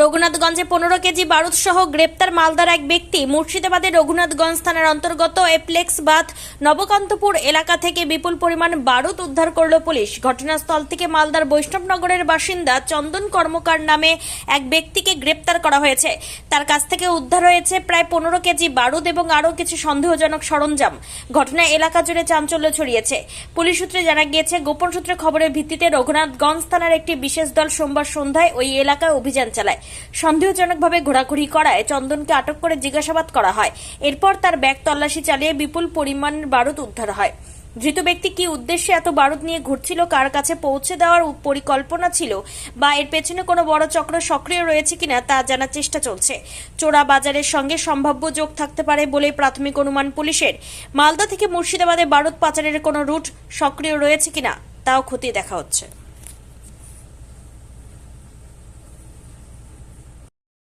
রঘুনাথগঞ্জে পনেরো কেজি বারুদ সহ গ্রেপ্তার মালদার এক ব্যক্তি। মুর্শিদাবাদের রঘুনাথগঞ্জ থানার অন্তর্গত এপ্লেক্স বাথ নবকান্তপুর এলাকা থেকে বিপুল পরিমাণ বারুদ উদ্ধার করল পুলিশ। ঘটনাস্থল থেকে মালদার বৈষ্ণবনগরের বাসিন্দা চন্দন কর্মকার নামে এক ব্যক্তিকে গ্রেপ্তার করা হয়েছে। তার কাছ থেকে উদ্ধার হয়েছে প্রায় পনেরো কেজি বারুদ এবং আরও কিছু সন্দেহজনক সরঞ্জাম। ঘটনায় এলাকা জুড়ে চাঞ্চল্য ছড়িয়েছে। পুলিশ সূত্রে জানা গিয়েছে, গোপন সূত্রে খবরের ভিত্তিতে রঘুনাথগঞ্জ থানার একটি বিশেষ দল সোমবার সন্ধ্যায় ওই এলাকায় অভিযান চালায়। সন্দেহজনকভাবে ঘোরাঘুরি করায় চন্দনকে আটক করে জিজ্ঞাসাবাদ করা হয়। এরপর তার ব্যাগ তল্লাশি চালিয়ে বিপুল পরিমাণের বারুদ উদ্ধার হয়। ধৃত ব্যক্তি কি উদ্দেশ্যে এত বারুদ নিয়ে ঘুরছিল, কার কাছে পৌঁছে দেওয়ার পরিকল্পনা ছিল, বা এর পেছনে কোনো বড় চক্র সক্রিয় রয়েছে কিনা তা জানার চেষ্টা চলছে। চোরা বাজারের সঙ্গে সম্ভাব্য যোগ থাকতে পারে বলে প্রাথমিক অনুমান পুলিশের। মালদা থেকে মুর্শিদাবাদে বারুদ পাচারের কোনো রুট সক্রিয় রয়েছে কিনা, তাও খতিয়ে দেখা হচ্ছে।